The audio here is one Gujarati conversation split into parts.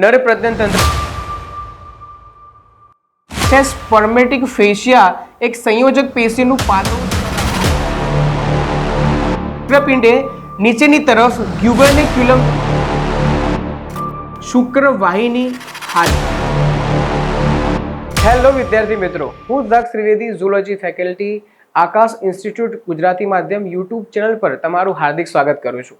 નર પ્રજનન તંત્ર છે સ્પર્મેટિક ફેશિયા એક સંયોજક પેશીનું પાતળું શુક્રપિંડે નીચેની તરફ ગ્યુબર્નિક્યુલમ શુક્રવાહિની હાજર હેલો વિદ્યાર્થી મિત્રો, હું Daksh Trivedi zoology faculty Aakash institute Gujarati માધ્યમ યુટ્યુબ ચેનલ પર તમારું હાર્દિક સ્વાગત કરું છું.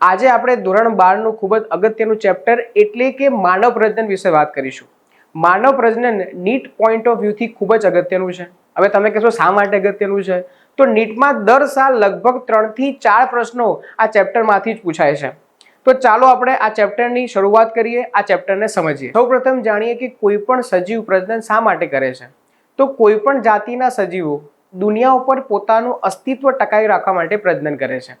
આજે આપણે ધોરણ બારનું ખૂબ જ અગત્યનું ચેપ્ટર એટલે કે માનવ પ્રજનન વિશે વાત કરીશું. માનવ પ્રજનન નીટ પોઈન્ટ ઓફ વ્યૂથી ખૂબ જ અગત્યનું છે. હવે તમે કહેશો, શા માટે અગત્યનું છે? તો નીટમાં દર સાલ લગભગ ત્રણથી ચાર પ્રશ્નો આ ચેપ્ટરમાંથી જ પૂછાય છે. તો ચાલો આપણે આ ચેપ્ટરની શરૂઆત કરીએ, આ ચેપ્ટરને સમજીએ. સૌપ્રથમ જાણીએ કે કોઈ પણ સજીવ પ્રજનન શા માટે કરે છે? તો કોઈ પણ જાતિના સજીવો દુનિયા ઉપર પોતાનું અસ્તિત્વ ટકાવી રાખવા માટે પ્રજનન કરે છે.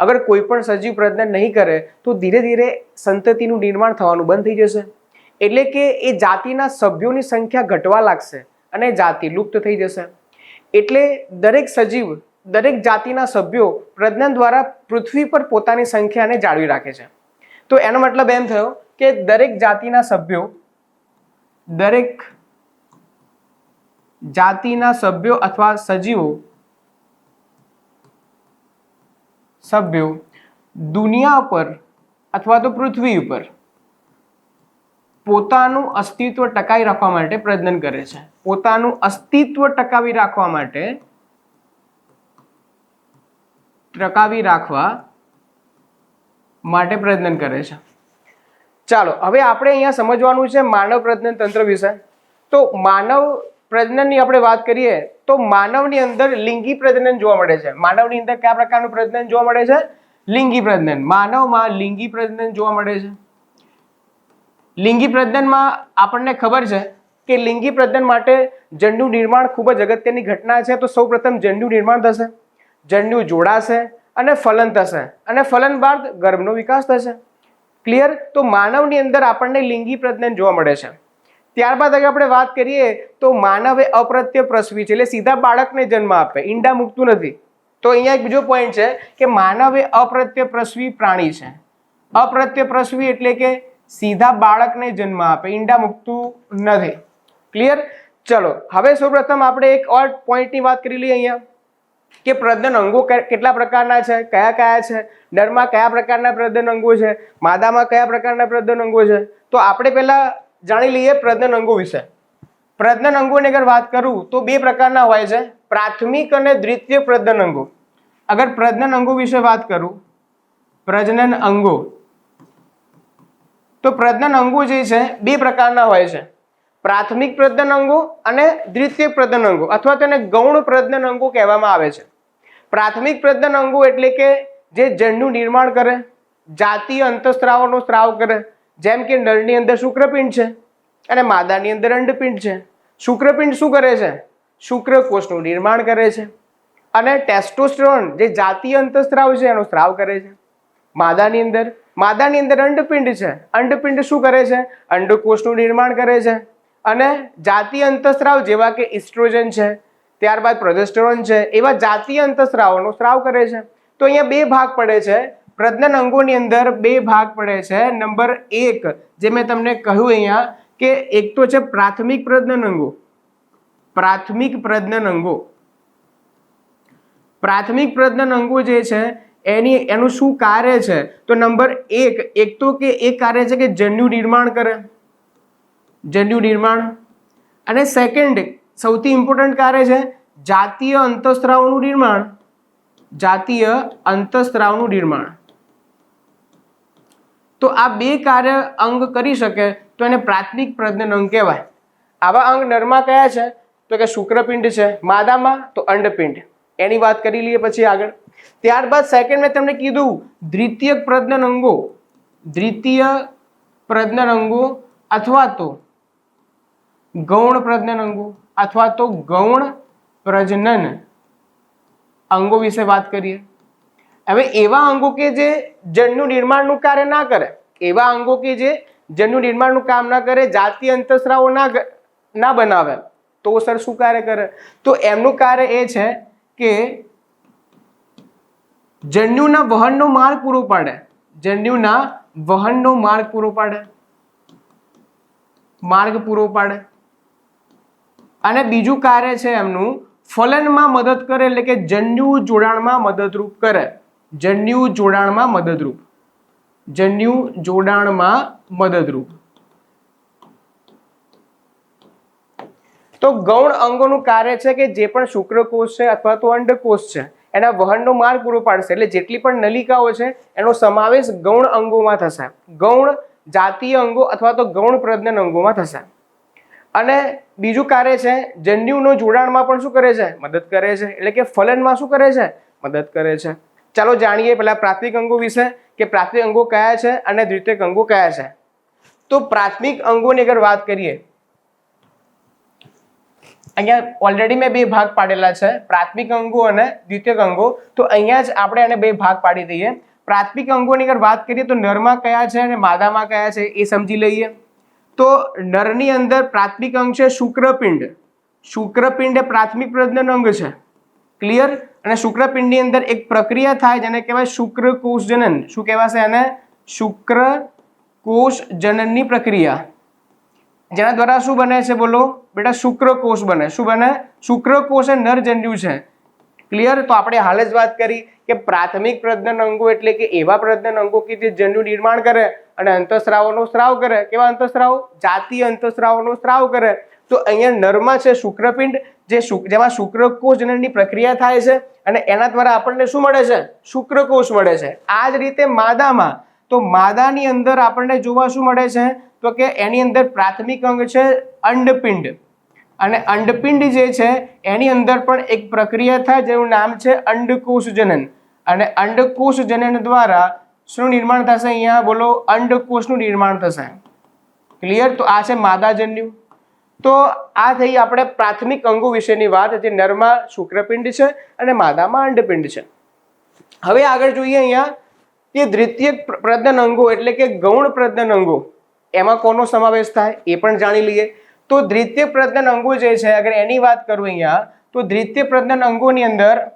અગર કોઈ પણ સજીવ પ્રજનન નહીં કરે, તો ધીરે ધીરે સંતતિનું નિર્માણ થવાનું બંધ થઈ જશે. એટલે કે એ જાતિના સભ્યોની સંખ્યા ઘટવા લાગશે અને જાતિ લુપ્ત થઈ જશે. એટલે દરેક સજીવ, દરેક જાતિના સભ્યો પ્રજ્ઞાન દ્વારા પૃથ્વી પર પોતાની સંખ્યાને જાળવી રાખે છે. તો એનો મતલબ એમ થયો કે દરેક જાતિના સભ્યો, દરેક જાતિના સભ્યો અથવા સજીવો સભ્યો દુનિયા પર અથવા તો પૃથ્વી ઉપર પોતાનું અસ્તિત્વ ટકાવી રાખવા માટે પ્રયત્ન કરે છે. પોતાનું અસ્તિત્વ ટકાવી રાખવા માટે ટકાવી રાખવા માટે પ્રયત્ન કરે છે. ચાલો, હવે આપણે અહીંયા સમજવાનું છે માનવ પ્રજ્ઞન તંત્ર વિશે. તો માનવ પ્રજનનની આપણે વાત કરીએ, તો માનવની અંદર લિંગી પ્રજનન જોવા મળે છે. માનવની અંદર કયા પ્રકારનું પ્રજનન જોવા મળે છે? લિંગી પ્રજનન. માનવમાં લિંગી પ્રજનન જોવા મળે છે. લિંગી પ્રજનનમાં આપણને ખબર છે કે લિંગી પ્રજનન માટે જન્યુ નિર્માણ ખૂબ જ અગત્યની ઘટના છે. તો સૌપ્રથમ જન્યુ નિર્માણ થશે જન્યુ જોડાશે અને ફલન થશે. અને ફલન બાદ ગર્ભનો વિકાસ થશે. ક્લિયર? તો માનવની અંદર આપણને લિંગી પ્રજનન જોવા મળે છે. ત્યારબાદ અગર આપણે વાત કરીએ તો માનવ એ અપ્રત્ય પ્રસવી છે, એટલે સીધા બાળકને જન્મ આપે, ઈંડા મૂકતું નથી. તો અહીંયા એક બીજો પોઈન્ટ છે કે માનવ એ અપ્રત્ય પ્રસવી પ્રાણી છે. અપ્રત્ય પ્રસવી એટલે કે સીધા બાળકને જન્મ આપે, ઈંડા મૂકતું નથી. ક્લિયર ચલો, હવે સૌપ્રથમ આપણે એક ઓર પોઈન્ટની વાત કરી લઈએ અહીંયા. કે પ્રજનન અંગો કેટલા પ્રકારના છે, કયા કયા છે નરમાં કયા પ્રકારના પ્રજનન અંગો છે, માદામાં કયા પ્રકારના પ્રજનન અંગો છે. તો આપણે પહેલા જાણી લઈએ પ્રજનન અંગો વિશે. પ્રજનન અંગોની અગર વાત કરું તો બે પ્રકારના હોય છે. પ્રાથમિક અને દ્વિતીય પ્રજનન અંગો. અગર પ્રજનન અંગો વિશે વાત કરું, પ્રજનન અંગો. તો પ્રજનન અંગો જે છે, બે પ્રકારના હોય છે. પ્રાથમિક પ્રજનન અંગો અને દ્વિતીય પ્રજનન અંગો, અથવા તેને ગૌણ પ્રજનન અંગો કહેવામાં આવે છે. પ્રાથમિક પ્રજનન અંગો એટલે કે જે જનનું નિર્માણ કરે, જાતીય અંતઃસ્ત્રાવનો સ્ત્રાવ કરે જેમ કે નરની અંદર શુક્રપિંડ છે અને માદાની અંદર અંડપિંડ છે. શુક્રપિંડ શું કરે છે? શુક્રકોષનું નિર્માણ કરે છે. અને ટેસ્ટોસ્ટેરોન જે જાતીય અંતઃસ્ત્રાવ છે એનો સ્ત્રાવ કરે છે. માદાની અંદર માદાની અંદર અંડપિંડ છે. અંડપિંડ શું કરે છે? અંડકોષનું નિર્માણ કરે છે. અને જાતીય અંતઃસ્ત્રાવ જેવા કે ઇસ્ટ્રોજન છે, ત્યારબાદ પ્રોજેસ્ટેરોન છે, એવા જાતીય અંતઃસ્ત્રાવોનો સ્ત્રાવ કરે છે. તો અહીંયા બે ભાગ પડે છે. પ્રજનન અંગોની અંદર બે ભાગ પડે છે. નંબર એક, જે મેં તમને કહ્યું અહીંયા, કે એક તો છે પ્રાથમિક પ્રજ્ઞાન અંગો. પ્રાથમિક પ્રજ્ઞાન અંગો. પ્રાથમિક પ્રજ્ઞાન અંગો જે છે, એની, એનું શું કાર્ય છે? તો નંબર એક એક તો કે એ કાર્ય છે કે જન્યુ નિર્માણ કરે. જન્યુ નિર્માણ. અને સેકન્ડ સૌથી ઇમ્પોર્ટન્ટ કાર્ય છે જાતીય અંતઃસ્ત્રાવનું નિર્માણ. જાતીય અંતઃસ્ત્રાવનું નિર્માણ. તો આ બે કાર્ય અંગ કરી શકે તો એને પ્રાથમિક પ્રજનન અંગ કહેવાય. આવા અંગ નરમાં કયા છે? તો કે શુક્રપિંડ છે, માદામાં તો અંડપિંડ. એની વાત કરી લઈએ પછી આગળ. ત્યારબાદ સેકન્ડ મેં તમને કીધું, દ્વિતીય પ્રજનન અંગો. દ્વિતીય પ્રજનન અંગો અથવા તો ગૌણ પ્રજનન અંગો અથવા તો ગૌણ પ્રજનન અંગો વિશે વાત કરીએ. હવે એવા અંગો કે જે જળનું નિર્માણનું કાર્ય ના કરે, એવા અંગો કે જે જળનું નિર્માણનું કામ ના કરે, જાતિ અંતસ્રાવો ના ના બનાવે, તો સર શું કાર્ય કરે? તો એમનું કાર્ય એ છે કે જન્યુના વહનનો માર્ગ પૂરો પાડે. જન્યુના વહનનો માર્ગ પૂરો પાડે. માર્ગ પૂરો પાડે. અને બીજું કાર્ય છે એમનું ફલનમાં મદદ કરે, એટલે કે જન્યુ જોડાણમાં મદદરૂપ કરે. જન્યુ જોડાણમાં મદદરૂપ. જન્યુ જોડાણમાં મદદરૂપ. તો ગૌણ અંગોનું કાર્ય છે કે જે પણ શુક્રકોષ છે અથવા તો અંડકોષ છે, એના વહનનો માર્ગ પૂરો પાડશે. એટલે જેટલી પણ નલિકાઓ છે, એનો સમાવેશ ગૌણ અંગોમાં થશે. ગૌણ જાતીય અંગો અથવા તો ગૌણ પ્રજ્ઞન અંગોમાં થશે. અને બીજું કાર્ય છે, જન્યુનો જોડાણમાં પણ શું કરે છે? મદદ કરે છે. એટલે કે ફલનમાં શું કરે છે? મદદ કરે છે. ચાલો જાણીએ પહેલા પ્રાથમિક અંગો વિશે કે પ્રાથમિક અંગો કયા છે અને દ્વિતીયક અંગો કયા છે. તો પ્રાથમિક અંગોની અગર વાત કરીએ, અહીંયા ઓલરેડી મેં બે ભાગ પાડેલા છે, પ્રાથમિક અંગો અને દ્વિતીયક અંગો. તો અહીંયા જ આપણે એને બે ભાગ પાડી દઈએ. પ્રાથમિક અંગોની અગર વાત કરીએ તો નરમાં કયા છે અને માદામાં કયા છે એ સમજી લઈએ. તો નરની અંદર પ્રાથમિક અંગ છે શુક્રપિંડ. શુક્રપિંડ એ પ્રાથમિક પ્રજનન અંગ છે. ક્લિયર અને શુક્રપિંડની અંદર એક પ્રક્રિયા થાય જેને કહેવાય શુક્રકોષ જનન શું કહેવાશે એને શુક્રકોષ જનનની પ્રક્રિયા. જેના દ્વારા શું બને છે બોલો? બેટા, શુક્રકોષ બને. શું બને? શુક્રકોષ એ નરજન્યુ છે. ક્લિયર તો આપણે હાલ જ વાત કરી કે પ્રાથમિક પ્રજનન અંગો એટલે કે એવા પ્રજનન અંગો કે જે જન્યુ નિર્માણ કરે અને અંતઃસ્રાવોનો સ્રાવ કરે. કેવા અંતઃસ્રાવ? જાતીય અંતઃસ્રાવોનો સ્રાવ કરે. તો અહીંયા નરમાં છે શુક્રપિંડ જે જેમાં શુક્રકોષ જનનની પ્રક્રિયા થાય છે અને એના દ્વારા આપણને શું મળે છે? શુક્રકોષ મળે છે. આ જ રીતે માદામાં, તો માદાની અંદર આપણને જોવા શું મળે છે? તો કે એની અંદર પ્રાથમિક અંગ છે અંડપિંડ. અને અંડપિંડ જે છે, એની અંદર પણ એક પ્રક્રિયા થાય જેનું નામ છે અંડકોષ જનન. અને અંડકોષ જનન દ્વારા શું નિર્માણ થશે અહીંયા? બોલો, અંડકોષનું નિર્માણ થશે. ક્લિયર? તો આ છે માદા માદાજન્યુ. તો આ થઈ આપણે પ્રાથમિક અંગો વિશેની વાત, જે નરમાં શુક્રપિંડ છે અને માદામાં અંડપિંડ છે. હવે આગળ જોઈએ અહીંયા કે દ્વિતીય પ્ર- પ્રજનન અંગો એટલે કે ગૌણ પ્રજ્ઞન અંગો, એમાં કોનો સમાવેશ થાય એ પણ જાણી લઈએ. તો દ્વિતીય પ્રજ્ઞન અંગો જે છે, અગર એની વાત કરું અહીંયા, તો દ્વિતીય પ્રજ્ઞન અંગોની અંદર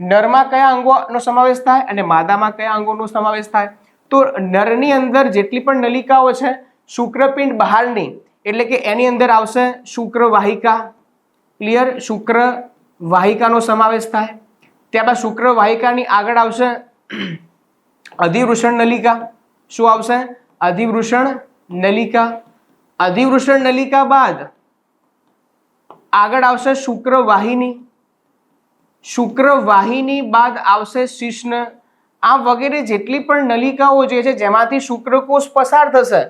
નરમાં કયા અંગોનો સમાવેશ થાય અને માદામાં કયા અંગોનો સમાવેશ થાય? તો નરની અંદર જેટલી પણ નલિકાઓ છે, શુક્રપિંડ બહારની એટલે કે એની અંદર આવશે શુક્રવાહિકા ક્લિયર શુક્ર વાહિકાનો સમાવેશ થાય. ત્યારબાદ શુક્ર વાહિકાની આગળ આવશે અધિવૃષણ નલિકા. શું આવશે? અધિવૃષણ નલિકા. અધિવૃષણ નલિકા બાદ આગળ આવશે શુક્રવાહિની શુક્રવાહિની બાદ આવશે શિષ્ણ આ વગેરે જેટલી પણ નલિકાઓ જે છે, જેમાંથી શુક્રકોષ પસાર થશે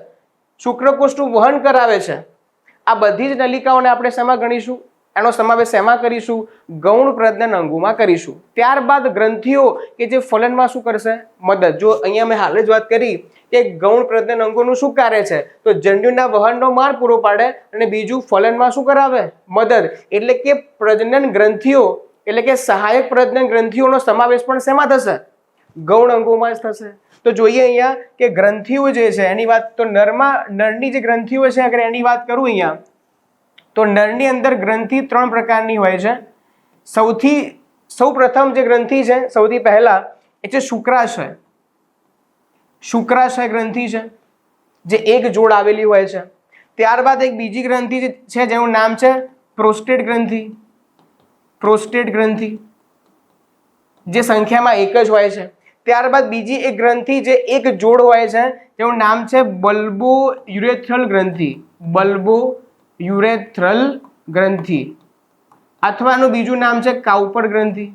શુક્રકોષનું વહન કરાવે છે. આ બધી જ નલિકાઓને આપણે શેમાં ગણીશું? એનો સમાવેશ શેમાં કરીશું? ગૌણ પ્રજ્ઞાન અંગોમાં કરીશું. ત્યારબાદ ગ્રંથિઓ કે જે ફલનમાં શું કરશે? મદદ. જો અહીંયા મેં હાલે જ વાત કરી કે ગૌણ પ્રજ્ઞાન અંગોનું શું કાર્ય છે, તો જન્યુના વહનનો માર્ગ પૂરો પાડે અને બીજું ફલનમાં શું કરાવે? મદદ. એટલે કે પ્રજનન ગ્રંથિઓ, એટલે કે સહાયક પ્રજનન ગ્રંથિઓનો સમાવેશ પણ શેમાં થશે? ગૌણ અંગોમાં જ થશે. તો જોઈએ અહીંયા કે ગ્રંથિઓ જે છે, એની વાત તો નરમાં, નરની જે ગ્રંથિઓ છે, અગર એની વાત કરું અહીંયા, તો નરની અંદર ગ્રંથિ ત્રણ પ્રકારની હોય છે. સૌથી સૌ પ્રથમ જે ગ્રંથિ છે, સૌથી પહેલા, એ છે શુક્રાશય. શુક્રાશય ગ્રંથિ છે, જે એક જોડ આવેલી હોય છે. ત્યારબાદ એક બીજી ગ્રંથિ છે, જેનું નામ છે પ્રોસ્ટેટ ગ્રંથિ. પ્રોસ્ટેટ ગ્રંથિ, જે સંખ્યામાં એક જ હોય છે. ત્યારબાદ બીજી એક ગ્રંથિ જે એક જોડ હોય છે, તેનું નામ છે બલ્બો યુરેથ્રલ ગ્રંથિ. બલ્બો યુરેથ્રલ ગ્રંથિ. અથવા એનું બીજું નામ છે કાઉપર ગ્રંથિ.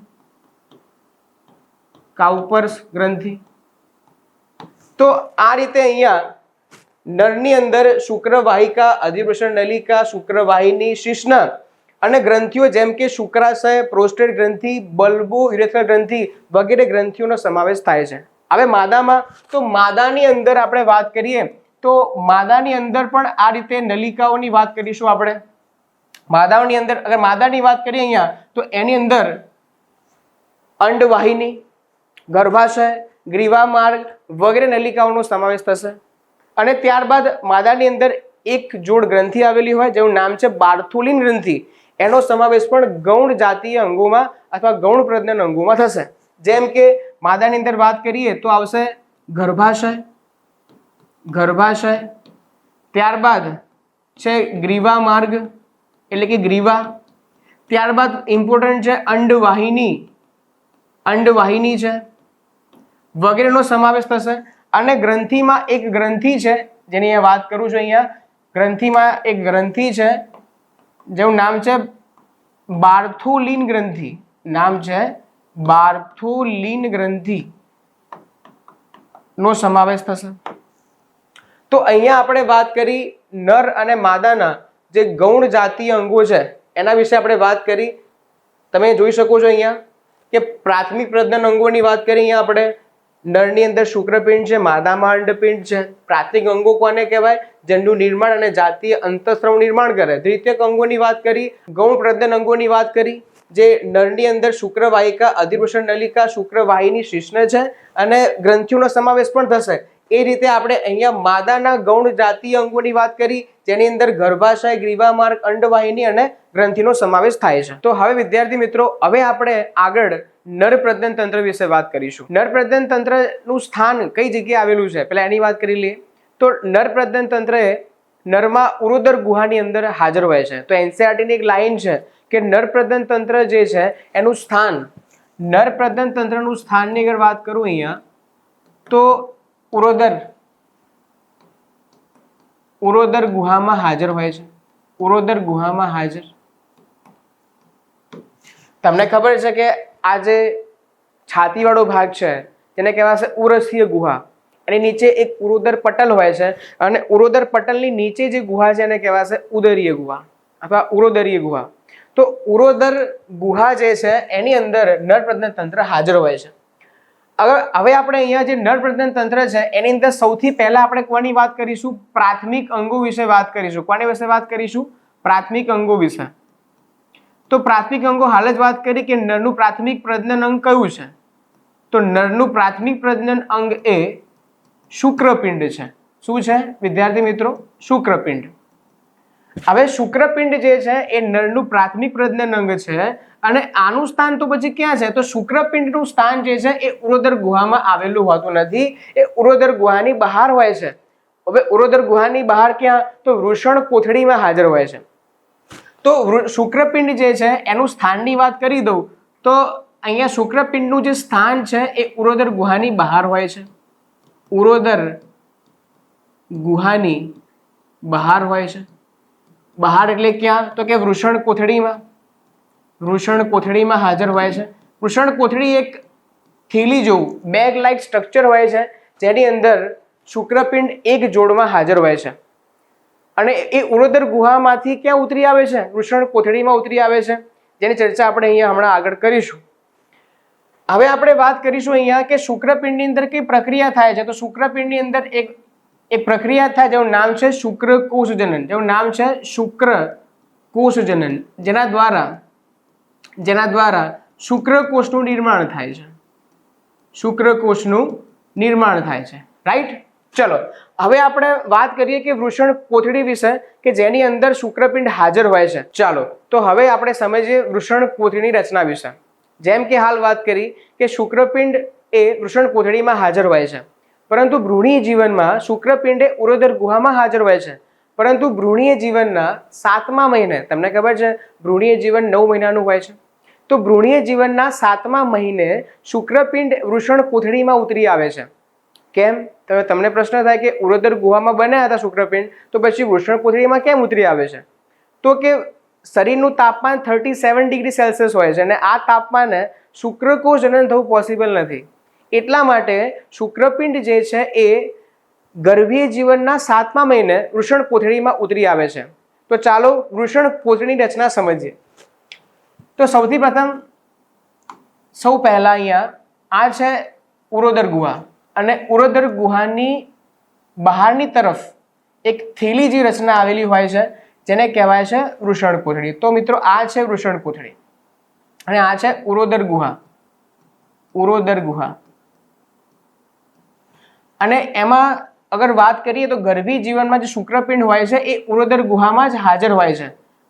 કાઉપર્સ ગ્રંથિ. તો આ રીતે અહીંયા નરની અંદર શુક્રવાહિકા, અધિવૃષણ નલિકા, શુક્રવાહિની શિશ્ન અને ગ્રંથિઓ જેમ કે શુક્રાશય, પ્રોસ્ટેટ ગ્રંથિ, બલ્બો યુરેથ્રલ ગ્રંથિ વગેરે ગ્રંથિઓનો સમાવેશ થાય છે. હવે માદામાં, તો માદાની અંદર આપણે વાત કરીએ, તો માદાની અંદર પણ આ રીતે નલિકાઓની વાત કરીશું આપણે. માદાઓની અંદર, અગર માદાની વાત કરીએ અહીંયા, તો એની અંદર અંડવાહિની, ગર્ભાશય, ગ્રીવા માર્ગ વગેરે નલિકાઓનો સમાવેશ થશે. અને ત્યારબાદ માદાની અંદર એક જોડ ગ્રંથિ આવેલી હોય, જેનું નામ છે બાર્થોલિન ગ્રંથિ. એનો સમાવેશ પણ ગૌણ જાતીય અંગોમાં અથવા ગૌણ પ્રજ્ઞન અંગોમાં થશે. જેમ કે માદાની અંદર વાત કરીએ તો આવશે ગર્ભાશય ગર્ભાશય, ત્યારબાદ છે ગ્રીવા માર્ગ, એટલે કે ગ્રીવા. ત્યારબાદ ઇમ્પોર્ટન્ટ છે અંડવાહિની અંડવાહિની છે. વગેરેનો સમાવેશ થશે અને ગ્રંથિમાં એક ગ્રંથિ છે, જેની વાત કરું છું અહીંયા. ગ્રંથિમાં એક ગ્રંથિ છે જેનું નામ છે બાર્થોલિન ગ્રંથિ. નામ છે બાર્થોલિન ગ્રંથિ. નો સમાવેશ થશે. તો અહીંયા આપણે વાત કરી નર અને માદાના જે ગૌણ જાતીય અંગો છે, એના વિશે આપણે વાત કરી. તમે જોઈ શકો છો અહીંયા કે પ્રાથમિક પ્રજનન અંગોની વાત કરી અહીંયા આપણે. નરની અંદર શુક્રપિંડ છે માદામાં અંડપિંડ છે, પ્રાથમિક અંગો કોને કહેવાય? જેનું નિર્માણ અને જાતીય અંતઃસ્ત્રાવ નિર્માણ કરે. દ્વિતીયક અંગોની વાત કરી ગૌણ પ્રદન અંગોની વાત કરી, જે નરની અંદર શુક્રવાહિકા અધિવૃષણ નલિકા, શુક્રવાહિની શિશ્ન છે અને ગ્રંથિઓનો સમાવેશ પણ થશે. એ રીતે આપણે અહીંયા માદાના ગૌણ જાતીય અંગોની વાત કરી, જેની અંદર ગર્ભાશય, ગ્રીવામાર્ગ, અંડવાહિની અને ગ્રંથિનો સમાવેશ થાય છે. તો હવે વિદ્યાર્થી મિત્રો, હવે આપણે આગળ નર પ્રજનન તંત્ર વિશે વાત કરીશું. નર પ્રજનન તંત્રનું સ્થાન કઈ જગ્યાએ આવેલું છે? પહેલા એની વાત કરી લઈએ. તો નર પ્રજનન તંત્ર નરમાં ઉરોદર ગુહાની અંદર હાજર હોય છે. તો એનસીઆરટીની એક લાઇન છે કે નર પ્રજનન તંત્ર જે છે, એનું સ્થાન. નર પ્રજનન તંત્રનું સ્થાનની અગર વાત કરું અહીંયા, તો ઉરોદર. ઉરોદર ગુહામાં હાજર હોય છે. ઉરોદર ગુહામાં હાજર. તમને ખબર છે કે આ જે છાતીવાળો ભાગ છે, તેને કહેવાશે ઉરસીય ગુહા. એની નીચે એક ઉરોદર પટલ હોય છે અને ઉરોદર પટલની નીચે જે ગુહા છે એને કહેવાશે ઉદરીય ગુહા અથવા ઉરોદરીય ગુહા. તો ઉરોદર ગુહા જે છે, એની અંદર નર પ્રજનન તંત્ર હાજર હોય છે. હવે હવે આપણે અહીંયા જે નર પ્રજનન તંત્ર છે, એની અંદર સૌથી પહેલા આપણે કોની વાત કરીશું? પ્રાથમિક અંગો વિશે વાત કરીશું. કોની વિશે વાત કરીશું? પ્રાથમિક અંગો વિશે. તો પ્રાથમિક અંગો હાલ જ વાત કરી કે નરનું પ્રાથમિક પ્રજનન અંગ કયું છે? તો નરનું પ્રાથમિક પ્રજનન અંગ એ શુક્રપિંડ છે. શું છે, વિદ્યાર્થી મિત્રો? શુક્રપિંડ. હવે શુક્રપિંડ જે છે એ નળનું પ્રાથમિક પ્રજનન અંગ છે અને આનું સ્થાન તો પછી ક્યાં છે? તો શુક્રપિંડનું સ્થાન જે છે એ ઉરોદર ગુહામાં આવેલું હોતું નથી. એ ઉરોદર ગુહાની બહાર હોય છે. હવે ઉરોદર ગુહાની બહાર ક્યાં? તો વૃષણ કોથળીમાં હાજર હોય છે. તો શુક્રપિંડ જે છે એનું સ્થાનની વાત કરી દઉં. તો અહીંયા શુક્રપિંડનું જે સ્થાન છે એ ઉરોદર ગુહાની બહાર હોય છે. ઉરોદર ગુહાની બહાર હોય છે. બહાર એટલે ક્યાં? તો કે વૃષણ કોથળીમાં. વૃષણ કોથળીમાં હાજર હોય છે. વૃષણ કોથળી એક થેલી જેવું બેગ લાઇક સ્ટ્રક્ચર હોય છે, જેની અંદર શુક્રપિંડ એક જોડમાં હાજર હોય છે. અને એ ઉરોદર ગુહામાંથી ક્યાં ઉતરી આવે છે? વૃષણ કોથળીમાં ઉતરી આવે છે, જેની ચર્ચા આપણે અહીંયા હમણાં આગળ કરીશું. હવે આપણે વાત કરીશું અહીંયા કે શુક્રપિંડની અંદર કઈ પ્રક્રિયા થાય છે? તો શુક્રપિંડની અંદર એક એક પ્રક્રિયા થાય, જેનું નામ છે શુક્ર કોષજનન જેનું નામ છે શુક્ર કોષજનન જેના દ્વારા જેના દ્વારા શુક્રકોષનું નિર્માણ થાય છે. શુક્રકોષનું નિર્માણ થાય છે. રાઈટ ચલો, હવે આપણે વાત કરીએ કે વૃષણ કોથળી વિશે, કે જેની અંદર શુક્રપિંડ હાજર હોય છે. ચાલો, તો હવે આપણે સમજીએ વૃષણ કોથળીની રચના વિશે. જેમ કે હાલ વાત કરી કે શુક્રપિંડ એ વૃષણ કોથળીમાં હાજર હોય છે. પરંતુ ભ્રૂણીય જીવનમાં શુક્રપિંડે ઉરોદર ગુહામાં હાજર હોય છે. પરંતુ ભ્રૂણીય જીવનના સાતમા મહિને, તમને ખબર છે, ભ્રૂણીય જીવન નવ મહિનાનું હોય છે. તો ભ્રૂણીય જીવનના સાતમા મહિને શુક્રપિંડ વૃષણ કોથળીમાં ઉતરી આવે છે. કેમ? તમે તમને પ્રશ્ન થાય કે ઉરોદર ગુહામાં બન્યા હતા શુક્રપિંડ, તો પછી વૃષણ કોથળીમાં કેમ ઉતરી આવે છે? તો કે શરીરનું તાપમાન થર્ટી સેવન ડિગ્રી સેલ્સિયસ હોય છે અને આ તાપમાને શુક્રકોષ જનન થવું પોસિબલ નથી. એટલા માટે શુક્રપિંડ જે છે એ ગર્ભીય જીવનના સાતમા મહિને વૃષણ કોથળીમાં ઉતરી આવે છે. તો ચાલો વૃષણ કોથળીની રચના સમજીએ. તો સૌથી પ્રથમ સૌ પહેલાં અહીંયા આ છે ઉરોદર ગુહા અને ઉરોદર ગુહાની બહારની તરફ એક થેલી જે રચના આવેલી હોય છે, જેને કહેવાય છે વૃષણ કોથળી તો મિત્રો આ છે વૃષણ કોથળી અને આ છે ઉરોદર ગુહા. ઉરોદર ગુહા. અને એમાં અગર વાત કરીએ તો ગર્ભી જીવનમાં જે શુક્રપિંડ હોય છે, એ ઉરોદર ગુહામાં જ હાજર હોય છે.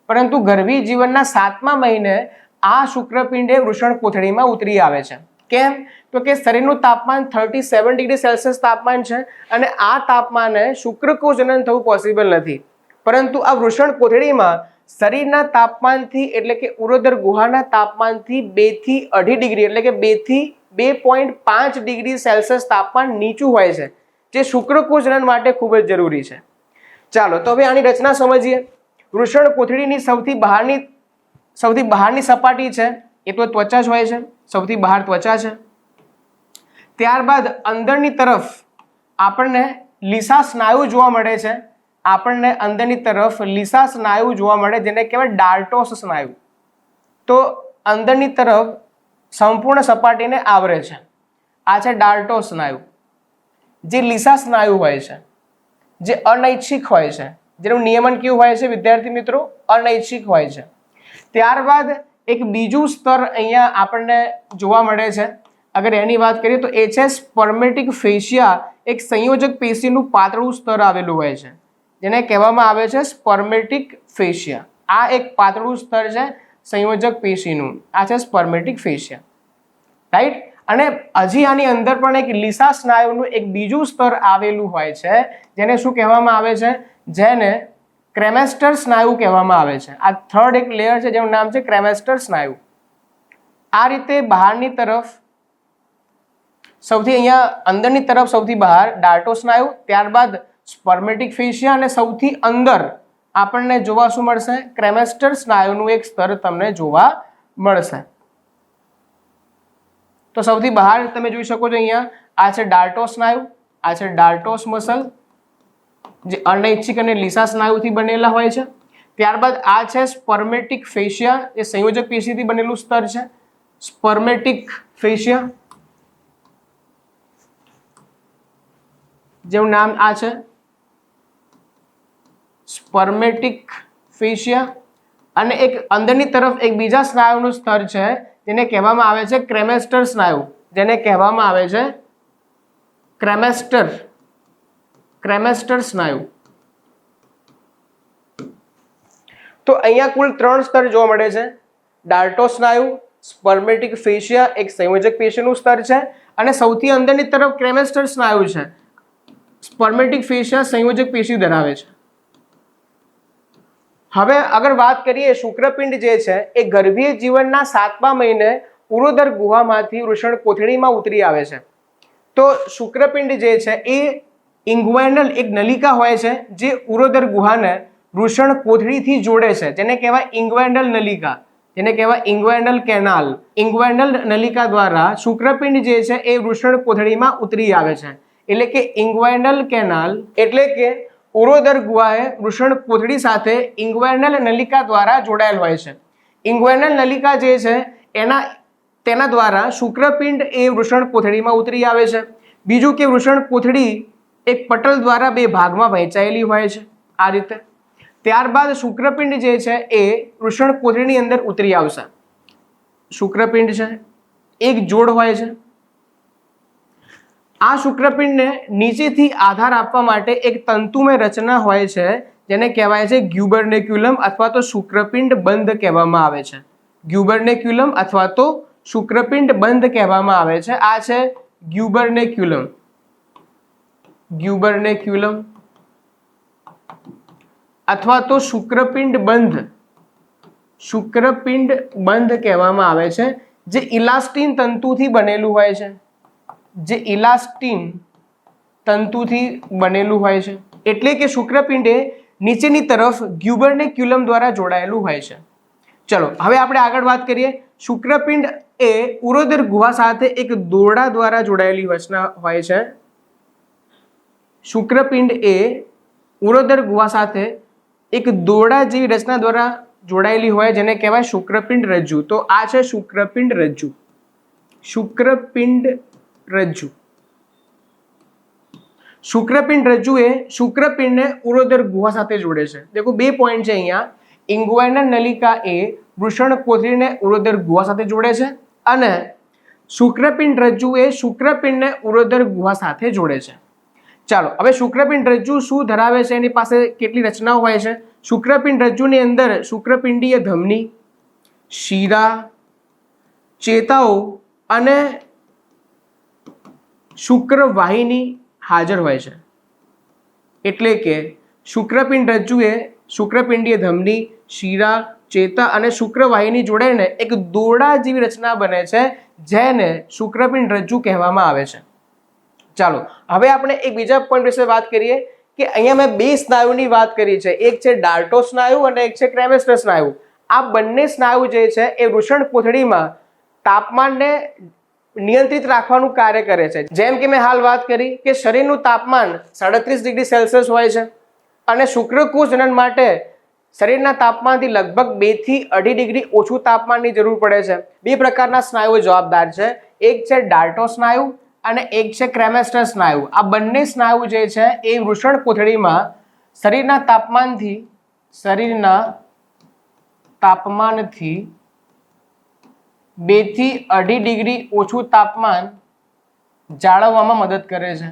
પરંતુ ગર્ભી જીવનના સાતમા મહિને આ શુક્રપિંડ એ વૃષણ કોથળીમાં ઉતરી આવે છે. કેમ? તો કે શરીરનું તાપમાન થર્ટી સેવન ડિગ્રી સેલ્સિયસ તાપમાન છે અને આ તાપમાને શુક્રકોષ જનન થવું પોસિબલ નથી. પરંતુ આ વૃષણ કોથળીમાં શરીરના તાપમાનથી એટલે કે ઉરોદર ગુહાના તાપમાનથી બેથી અઢી ડિગ્રી એટલે કે બેથી બે પોઈન્ટ પાંચ ડિગ્રી સેલ્સિયસ તાપમાન નીચું હોય છે, જે શુક્રકોષ જનન માટે ખૂબ જ જરૂરી છે. ચાલો, તો હવે આની રચના સમજીએ. વૃષણ કોથળીની સૌથી બહારની સૌથી બહારની સપાટી છે, એ તો ત્વચા જ હોય છે, સૌથી બહાર ત્વચા છે. ત્યારબાદ અંદરની તરફ આપણને લીસા સ્નાયુ જોવા મળે છે. આપણને અંદરની તરફ લીસા સ્નાયુ જોવા મળે, જેને કહેવાય ડાર્ટોસ સ્નાયુ. તો અંદરની તરફ સંપૂર્ણ સપાટીને આવરે છે. આ છે ડાર્ટો સ્નાયુ. જે લીસા સ્નાયુ હોય છે. જે અનૈચ્છિક હોય છે. જેનું નિયમન કેવું હોય છે, વિદ્યાર્થી મિત્રો? અનૈચ્છિક હોય છે. ત્યારબાદ એક બીજું સ્તર અહીંયા આપણને જોવા મળે છે. અગર એની વાત કરીએ તો એ છે સ્પર્મેટિક ફેશિયા એક સંયોજક પેશીનું પાતળું સ્તર આવેલું હોય છે. જેને કહેવામાં આવે છે સ્પર્મેટિક ફેશિયા આ એક પાતળું સ્તર છે. સંયોજક પેશીનું, આ છે સ્પર્મેટિક ફેશિયા રાઈટ અને હજી આની અંદર પણ એક લીસા સ્નાયુનું એક બીજું સ્તર આવેલું હોય છે, જેને શું કહેવામાં આવે છે? જેને ક્રેમેસ્ટર સ્નાયુ કહેવામાં આવે છે. આ થર્ડ એક લેયર છે, જેનું નામ છે ક્રેમેસ્ટર સ્નાયુ. આ રીતે બહારની તરફ, સૌથી અહીંયા અંદરની તરફ સૌથી બહાર ડાર્ટો સ્નાયુ ત્યારબાદ સ્પર્મેટિક ફેશિયા અને સૌથી અંદર આપણને જોવા શું મળશે? ક્રેમેસ્ટર સ્નાયુનું એક સ્તર તમને જોવા મળશે. તો સૌથી બહાર તમે જોઈ શકો છો અહીંયા, આ છે ડાર્ટો સ્નાયુ આ છે ડાર્ટોસ મસલ, જે અનૈચ્છિક અને લીસા સ્નાયુથી બનેલા હોય છે. ત્યારબાદ આ છે સ્પર્મેટિક ફેશિયા, એ સંયોજક પેશીથી બનેલું સ્તર છે. સ્પર્મેટિક ફેશિયા. જેવું નામ આ છે સ્પર્મેટિક ફેશિયા અને એક અંદરની તરફ એક બીજા સ્નાયુનું સ્તર છે, જેને કહેવામાં આવે છે ક્રેમેસ્ટર સ્નાયુ. જેને કહેવામાં આવે છે ક્રેમેસ્ટર ક્રેમેસ્ટર સ્નાયુ. તો અહીંયા કુલ ત્રણ સ્તર જોવા મળે છે. ડાર્ટો સ્નાયુ, સ્પર્મેટિક ફેશિયા, એક સંયોજક પેશીનું સ્તર છે અને સૌથી અંદરની તરફ ક્રેમેસ્ટર સ્નાયુ છે. સ્પર્મેટિક ફેશિયા સંયોજક પેશી ધરાવે છે. હવે અગર વાત કરીએ, શુક્રપિંડ જે છે, એ ગર્ભીય જીવનના સાતમા મહિને ઉરોદર ગુહામાંથી વૃષણ કોથળીમાં ઉતરી આવે છે. તો શુક્રપિંડ જે છે, એ ઇંગ્વેનલ એક નલિકા હોય છે, જે ઉરોદર ગુહાને વૃષણ કોથળીથી જોડે છે. જેને કહેવાય ઇંગ્વેન્ડલ નલિકા. જેને કહેવાય ઇંગ્વાઇનલ કેનાલ. ઇંગ્વાઇનલ નલિકા દ્વારા શુક્રપિંડ જે છે, એ વૃષણ કોથળીમાં ઉતરી આવે છે. એટલે કે ઇંગ્વાઇનલ કેનાલ એટલે કે ઉરોદર ગુહાએ વૃષણ કોથળી સાથે ઇંગ્વેર્નલ નલિકા દ્વારા જોડાયેલ હોય છે. ઇંગ્વેર્નલ નલિકા જે છે, એના, તેના દ્વારા શુક્રપિંડ એ વૃષણ કોથળીમાં ઉતરી આવે છે. બીજું કે વૃષણ કોથળી એક પટલ દ્વારા બે ભાગમાં વહેંચાયેલી હોય છે. આ રીતે. ત્યારબાદ શુક્રપિંડ જે છે, એ વૃષણ કોથળીની અંદર ઉતરી આવશે. શુક્રપિંડ છે, એક જોડ હોય છે. આ શુક્રપિંડને નીચેથી આધાર આપવા માટે એક તંતુમય રચના હોય છે, જેને કહેવાય છે ગ્યુબરનેક્યુલમ અથવા તો શુક્રપિંડ બંધ કહેવામાં આવે છે. ગ્યુબરનેક્યુલમ અથવા તો શુક્રપિંડ બંધ કહેવામાં આવે છે. આ છે ગ્યુબરનેક્યુલમ. ગ્યુબરનેક્યુલમ અથવા તો શુક્રપિંડ બંધ. શુક્રપિંડ બંધ કહેવામાં આવે છે, જે ઇલાસ્ટિન તંતુથી બનેલું હોય છે. જે ઇલાસ્ટિન તંતુથી બનેલું હોય છે. એટલે કે શુક્રપિંડ એ નીચેની તરફ ગ્યુબર્નેક્યુલમ દ્વારા જોડાયેલું હોય છે. ચલો, હવે આપણે આગળ વાત કરીએ. શુક્રપિંડ એ ઉરોદર ગુહા સાથે એક દોરડા દ્વારા જોડાયેલી રચના હોય છે. શુક્રપિંડ એ ઉરોદર ગુહા સાથે એક દોરડા જેવી રચના દ્વારા જોડાયેલી હોય, જેને કહેવાય શુક્રપિંડ રજ્જુ. તો આ છે શુક્રપિંડ રજ્જુ. શુક્રપિંડ રજ્જુ. શુક્રપિંડ રજ્જુ એ શુક્રપિંડને ઉરોદર ગુહા સાથે જોડે છે. દેખો, બે પોઈન્ટ છે અહીંયા. ઇંગ્વેનલ નલિકા એ વૃષણ કોથળીને ઉરોદર ગુહા સાથે જોડે છે અને શુક્રપિંડ રજ્જુ એ શુક્રપિંડને ઉરોદર ગુહા સાથે જોડે છે. ચાલો, હવે શુક્રપિંડ રજ્જુ શું ધરાવે છે? એની પાસે કેટલી રચનાઓ હોય છે? શુક્રપિંડ રજ્જુની અંદર શુક્રપિંડીય ધમની, શીરા, ચેતાઓ અને શુક્રવાહિની હાજર હોય છે. એટલે કે શુક્રપિંડ રજ્જુએ શુક્રપિંડીય ધમની, શીરા, ચેતા અને શુક્રવાહિની જોડાઈને એક દોરડા જેવી રચના બને છે, જેને શુક્રપિંડ રજ્જુ કહેવામાં આવે છે. ચાલો, હવે આપણે એક બીજા પોઈન્ટ વિશે વાત કરીએ કે અહીંયા મેં બે સ્નાયુની વાત કરી છે. એક છે ડાર્ટો સ્નાયુ અને એક છે ક્રેમેસ્ટર સ્નાયુ. આ બંને સ્નાયુ જે છે એ વૃષણ કોથળીમાં તાપમાનને નિયંત્રિત રાખવાનું કાર્ય કરે છે. જેમ કે મેં હાલ વાત કરી કે શરીરનું તાપમાન સાડત્રીસ ડિગ્રી સેલ્સિયસ હોય છે અને શુક્રકોષ જનન માટે શરીરના તાપમાનથી લગભગ બેથી અઢી ડિગ્રી ઓછું તાપમાનની જરૂર પડે છે. બે પ્રકારના સ્નાયુઓ જવાબદાર છે. એક છે ડાર્ટો સ્નાયુ અને એક છે ક્રેમેસ્ટર સ્નાયુ. આ બંને સ્નાયુ જે છે એ વૃષણ કોથળીમાં શરીરના તાપમાનથી શરીરના તાપમાનથી બેથી અઢી ડિગ્રી ઓછું તાપમાન જાળવવામાં મદદ કરે છે.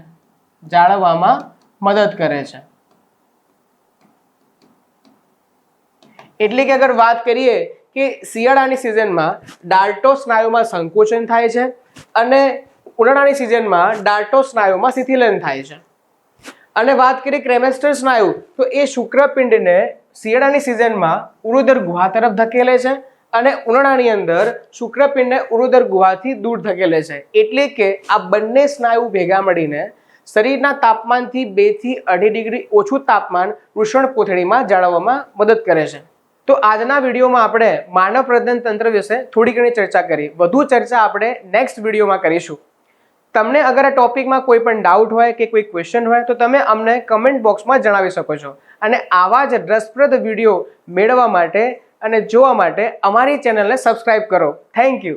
જાળવવામાં મદદ કરે છે. એટલે કે અગર વાત કરીએ કે શિયાળાની સિઝનમાં ડાલ્ટો સ્નાયુમાં સંકોચન થાય છે અને ઉનાળાની સિઝનમાં ડાલ્ટો સ્નાયુમાં શિથિલન થાય છે. અને વાત કરીએ ક્રેમેસ્ટર સ્નાયુ, તો એ શુક્રપિંડને શિયાળાની સિઝનમાં ઉરુદર ગુહા તરફ ધકેલે છે. અને ઉનાળાની અંદર શુક્રપિંડને ઉરુદર ગુહાથી દૂર ધકેલે છે. એટલે કે આ બંને સ્નાયુ ભેગા મળીને શરીરના તાપમાનથી બેથી અઢી ડિગ્રી ઓછું તાપમાન વૃષણ કોથળીમાં જાળવવામાં મદદ કરે છે. તો આજના વિડીયોમાં આપણે માનવ પ્રજનન તંત્ર વિશે થોડી ઘણી ચર્ચા કરી. વધુ ચર્ચા આપણે નેક્સ્ટ વિડીયોમાં કરીશું. તમને અગર આ ટોપિકમાં કોઈ પણ ડાઉટ હોય કે કોઈ ક્વેશ્ચન હોય તો તમે અમને કમેન્ટ બોક્સમાં જણાવી શકો છો. અને આવા જ રસપ્રદ વીડિયો મેળવવા માટે અને જોવા માટે અમારી ચેનલને સબસ્ક્રાઈબ કરો. Thank you